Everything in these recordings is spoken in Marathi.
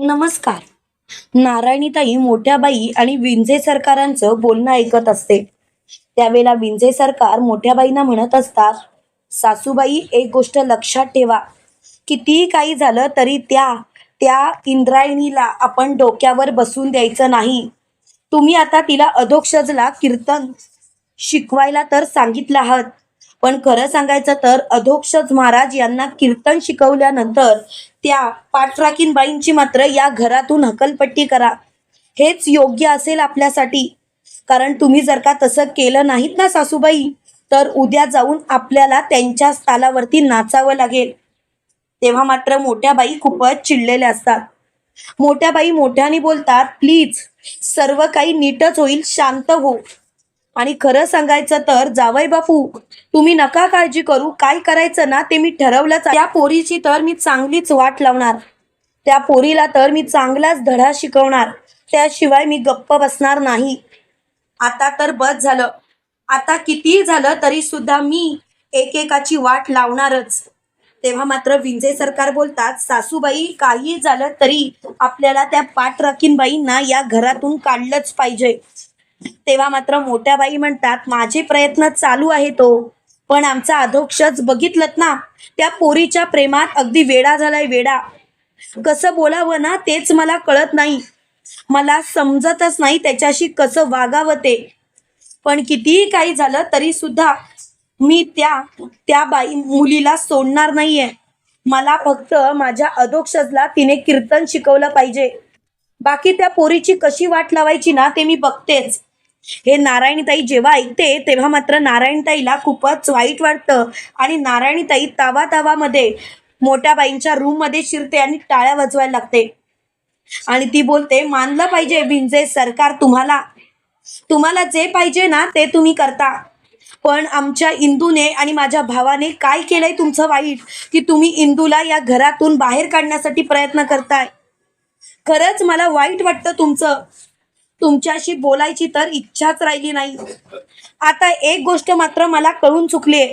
नमस्कार. नारायणीताई मोठ्या बाई आणि विंझे सरकारांचं बोलणं ऐकत असते. त्यावेळेला विंझे सरकार मोठ्याबाईंना म्हणत असतात सासूबाई एक गोष्ट लक्षात ठेवा. कितीही काही झालं तरी त्या त्या इंद्रायणीला आपण डोक्यावर बसून द्यायचं नाही. तुम्ही आता तिला अधोक्षजला कीर्तन शिकवायला तर सांगितलं आहात. पण खरं सांगायचं तर अधोक्षज महाराज यांना कीर्तन शिकवल्यानंतर त्या पाठराखीन बाईंची मात्र या घरातून हकलपट्टी करा. हेच योग्य असेल आपल्यासाठी. कारण तुम्ही जर का तसं केलं नाहीत ना सासूबाई तर उद्या जाऊन आपल्याला त्यांच्या तालावरती नाचावं लागेल. तेव्हा मात्र मोठ्या बाई खूपच चिडलेल्या असतात. मोठ्या बाई मोठ्याने बोलतात प्लीज सर्व काही नीटच होईल शांत हो. आणि खरं सांगायचं तर जावई बापू तुम्ही नका काळजी करू. काय करायचं ना ते मी ठरवलंच त्या पोरीची तर मी चांगलीच वाट लावणार. त्या पोरीला तर मी चांगलाच धडा शिकवणार. त्याशिवाय मी गप्प बसणार नाही. आता तर बस झालं. आता कितीही झालं तरी सुद्धा मी एकेकाची वाट लावणारच. तेव्हा मात्र विंजे सरकार बोलतात सासूबाई काही झालं तरी आपल्याला त्या पाठराखीनबाईंना या घरातून काढलंच पाहिजे. तेव्हा मात्र मोठ्या बाई म्हणतात माझे प्रयत्न चालू आहे तो. पण आमचा अधोक्षच बघितलत ना त्या पोरीच्या प्रेमात अगदी वेडा झालाय वेडा. कसं बोलावं ना तेच मला कळत नाही. मला समजतच नाही त्याच्याशी कसं वागावं ते. पण कितीही काही झालं तरी सुद्धा मी त्या त्या बाई मुलीला सोडणार नाहीये. मला फक्त माझ्या अधोक्षजला तिने कीर्तन शिकवलं पाहिजे. बाकी त्या पोरीची कशी वाट लावायची ना ते मी बघतेच. हे नारायणीताई जेव्हा ऐकते तेव्हा मात्र नारायणताईला खूपच वाईट वाटतं. आणि नारायणीताई तावा तावामध्ये मोठ्या बाईंच्या रूममध्ये शिरते आणि टाळ्या वाजवायला लागते. आणि ती बोलते मानलं पाहिजे भिंजे सरकार तुम्हाला. तुम्हाला जे पाहिजे ना ते तुम्ही करता. पण आमच्या इंदूने आणि माझ्या भावाने काय केलंय तुमचं वाईट? की तुम्ही इंदूला या घरातून बाहेर काढण्यासाठी प्रयत्न करताय. खरंच मला वाईट वाटतं तुमचं. तुमच्याशी बोलायची तर इच्छाच राहिली नाही. आता एक गोष्ट मात्र मला कळून चुकली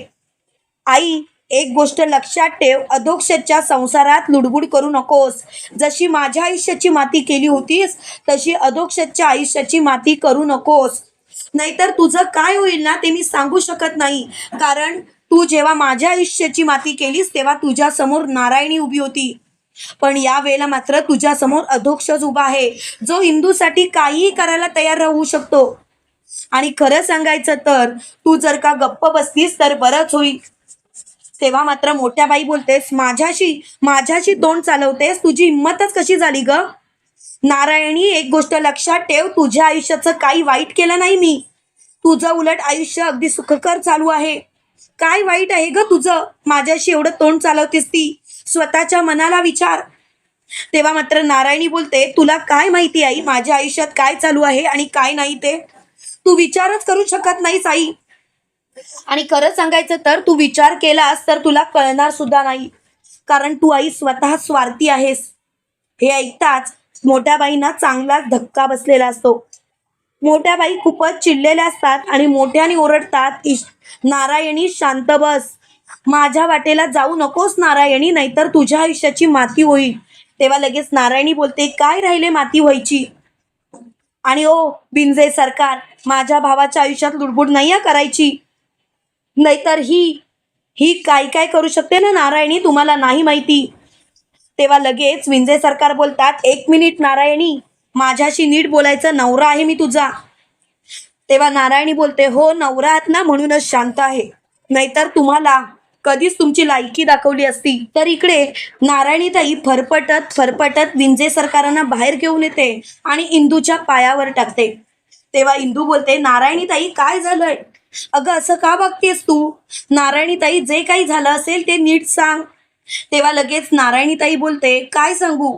आई एक गोष्ट लक्षात ठेव अधोक्षच्या संसारात लुडबुड करू नकोस. जशी माझ्या आयुष्याची माती केली होतीस तशी अधोक्षच्या आयुष्याची माती करू नकोस. नाहीतर तुझं काय होईल ना ते मी सांगू शकत नाही. कारण तू जेव्हा माझ्या आयुष्याची माती केलीस तेव्हा तुझ्या समोर नारायणी उभी होती. पण या वेळेला मात्र तुझ्या समोर उभा आहे. जो हिंदूसाठी काहीही करायला तयार राहू शकतो. आणि खरं सांगायचं तर तू जर का गप्प बसलीस तर बरंच होईल. तेव्हा मात्र मोठ्या बाई बोलतेस माझ्याशी माझ्याशी तोंड चालवतेस? तुझी हिंमतच कशी झाली ग? नारायणी एक गोष्ट लक्षात ठेव तुझ्या आयुष्याचं काही वाईट केलं नाही मी. तुझं उलट आयुष्य अगदी सुखकर चालू आहे. काय वाईट आहे ग तुझं? माझ्याशी एवढं तोंड चालवतेस ती. स्वतःच्या मनाला विचार. तेव्हा मात्र नारायणी बोलते तुला काय माहिती आई माझ्या आयुष्यात काय चालू आहे आणि काय नाही ते? तू विचारच करू शकत नाहीस आई. आणि खरं सांगायचं तर तू विचार केलास तर तुला कळणार सुद्धा नाही. कारण तू आई स्वतः स्वार्थी आहेस. हे ऐकताच मोठ्या बाईंना चांगलाच धक्का बसलेला असतो. मोठ्या बाई खूपच चिडलेल्या असतात आणि मोठ्याने ओरडतात नारायणी शांत बस. माझ्या वाटेला जाऊ नकोस नारायणी नाहीतर तुझ्या आयुष्याची माती होईल. तेव्हा लगेच नारायणी बोलते काय राहिले माती व्हायची? आणि ओ बिंजे सरकार माझ्या भावाच्या आयुष्यात लुडबुड नाही करायची. नाहीतर ही ही काय काय करू शकते ना नारायणी तुम्हाला नाही माहिती. तेव्हा लगेच विंजे सरकार बोलतात एक मिनिट नारायणी माझ्याशी नीट बोलायचं नवरा आहे मी तुझा. तेव्हा नारायणी बोलते हो नवरा आहात ना म्हणूनच शांत आहे. नाहीतर तुम्हाला कधीच तुमची लायकी दाखवली असती तर इकडे नारायणीताई फरफटत फरफटत विंजे सरकारांना बाहेर घेऊन येते आणि इंदूच्या पायावर टाकते. तेव्हा इंदू बोलते नारायणीताई काय झालंय? अगं असं का बघतेस तू? नारायणीताई जे काही झालं असेल ते नीट सांग. तेव्हा लगेच नारायणीताई बोलते काय सांगू?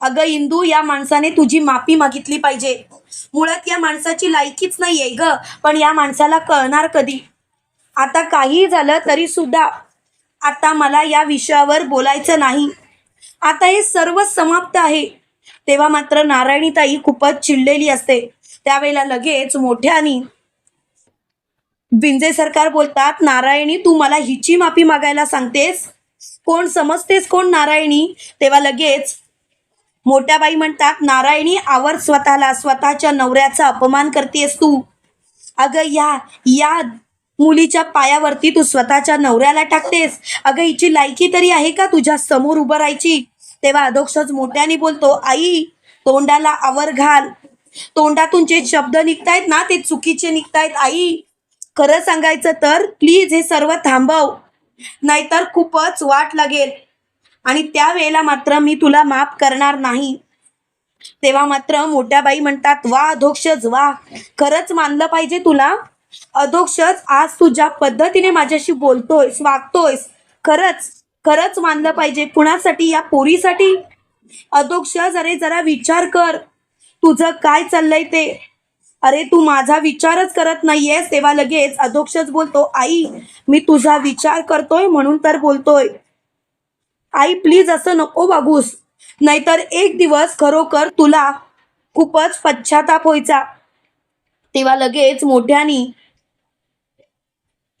अगं इंदू या माणसाने तुझी माफी मागितली पाहिजे. मुळात या माणसाची लायकीच नाहीये ग पण या माणसाला कळणार कधी? आता काही झालं तरी सुद्धा आता मला या विषयावर बोलायचं नाही. आता हे सर्व समाप्त आहे. तेव्हा मात्र नारायणीताई खूपच चिडलेली असते. त्यावेळेला लगेच मोठ्यानी बिंजे सरकार बोलतात नारायणी तू मला हिची माफी मागायला सांगतेस? कोण समजतेस कोण नारायणी? तेव्हा लगेच मोठ्या बाई म्हणतात नारायणी आवर स्वतःला स्वतःच्या नवऱ्याचा अपमान करतेस तू. अगं या या मुलीच्या पायावरती तू स्वतःच्या नवऱ्याला टाकतेस. अगं हिची लायकी तरी आहे का तुझ्या समोर उभं राहायची? तेव्हा अधोक्षच मोठ्याने बोलतो आई तोंडाला आवर घाल. तोंडातून जे शब्द निघतायत ना ते चुकीचे निघतायत आई. खरं सांगायचं तर प्लीज हे सर्व थांबव. नाहीतर खूपच वाट लागेल. आणि त्यावेळेला मात्र मी तुला माफ करणार नाही. तेव्हा मात्र मोठ्या बाई म्हणतात वा अधोक्षज वा. खरंच मानलं पाहिजे तुला. अधोक्षच आज तू ज्या पद्धतीने माझ्याशी बोलतोयस वागतोयस. खरंच खरंच मानलं पाहिजे. कुणासाठी? या पोरीसाठी? अधोक्ष अरे जरा विचार कर. तुझं काय चाललंय ते? अरे तू माझा विचारच करत नाहीयेस. तेव्हा लगेच अधोक्षच बोलतो आई मी तुझा विचार करतोय म्हणून तर बोलतोय. आई प्लीज असं नको वागूस. नाहीतर एक दिवस खरोखर तुला खूपच पश्चाताप व्हायचा. तेव्हा लगेच मोठ्यानी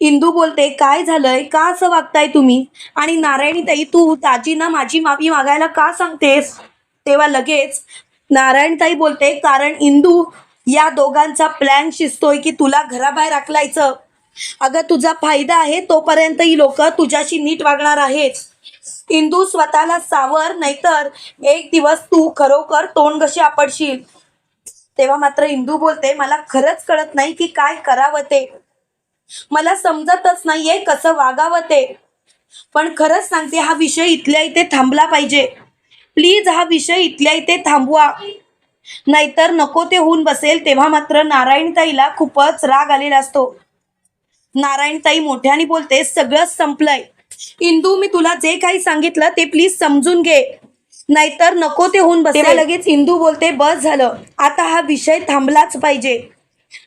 इंदू बोलते काय झालंय? का असं वागताय तुम्ही? आणि नारायणी ताई तू ताजींना माझी माफी मागायला का सांगतेस? तेव्हा लगेच नारायणताई बोलते कारण इंदू या दोघांचा प्लॅन शिजतोय की तुला घराबाहेर आकलायचं अगं तुझा फायदा आहे तोपर्यंत ही लोक तुझ्याशी नीट वागणार आहेत. इंदू स्वतःला सावर नाहीतर एक दिवस तू खरोखर तोंड कशी आपडशील? तेव्हा मात्र इंदू बोलते मला खरंच कळत नाही की काय करावं ते. मला समजतच नाहीये कसं वागावं ते. पण खरंच सांगते हा विषय इथल्या इथे थांबला पाहिजे. प्लीज हा विषय इथल्या इथे थांबवा. नाहीतर नको ते होऊन बसेल तेव्हा मात्र नारायणताईला खूपच राग आलेला असतो. नारायणताई मोठ्याने बोलते सगळं संपलंय. इंदू मी तुला जे काही सांगितलं ते प्लीज समजून घे. नाहीतर नको ते होऊन बसेल. लगेच इंदू बोलते बस झालं. आता हा विषय थांबलाच पाहिजे.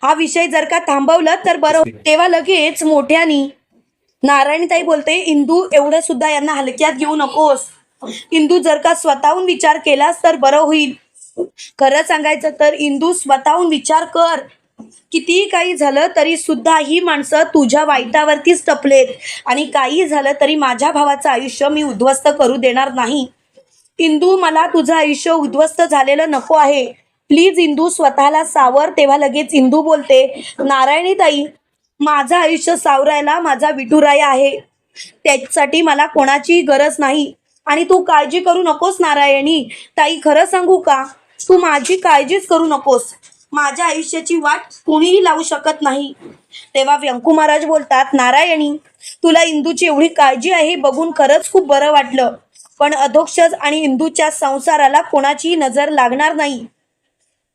हा विषय जर का थांबवलं तर बरं तेव्हा लगेच मोठ्यानी नारायणताई बोलते इंदू एवढं सुद्धा यांना हलक्यात घेऊ नकोस. इंदू जर का स्वतःहून विचार केलास तर बरं होईल. खरं सांगायचं तर इंदू स्वतःहून विचार कर. कितीही काही झालं तरी सुद्धा ही माणसं तुझ्या वाईटावरतीच टपलेत. आणि काही झालं तरी माझ्या भावाचं आयुष्य मी उद्ध्वस्त करू देणार नाही. इंदू मला तुझं आयुष्य उद्ध्वस्त झालेलं नको आहे. प्लीज इंदू स्वतःला सावर तेव्हा लगेच इंदू बोलते नारायणी ताई माझं आयुष्य सावरायला माझा विठुराय आहे. त्यासाठी मला कोणाची गरज नाही. आणि तू काळजी करू नकोस नारायणी. ताई खरं सांगू का? तू माझी काळजीच करू नकोस. माझ्या आयुष्याची वाट कुणीही लावू शकत नाही. तेव्हा व्यंकू महाराज बोलतात नारायणी तुला इंदूची एवढी काळजी आहे बघून खरंच खूप बरं वाटलं. पण अधोक्षज आणि इंदूच्या संसाराला कोणाचीही नजर लागणार नाही.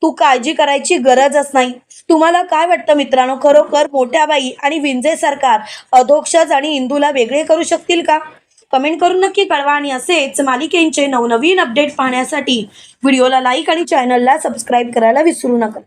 तू काळजी करायची गरजच नाही. तुम्हाला काय वाटतं मित्रांनो? खरोखर मोठ्या बाई आणि विंजे सरकार अधोक्षज आणि इंदूला वेगळे करू शकतील का? कमेंट करून नक्की कळवा आणि असेच मालिकेंचे नवनवीन अपडेट पाहण्यासाठी व्हिडिओला लाईक आणि चॅनलला सबस्क्राईब करायला विसरू नका.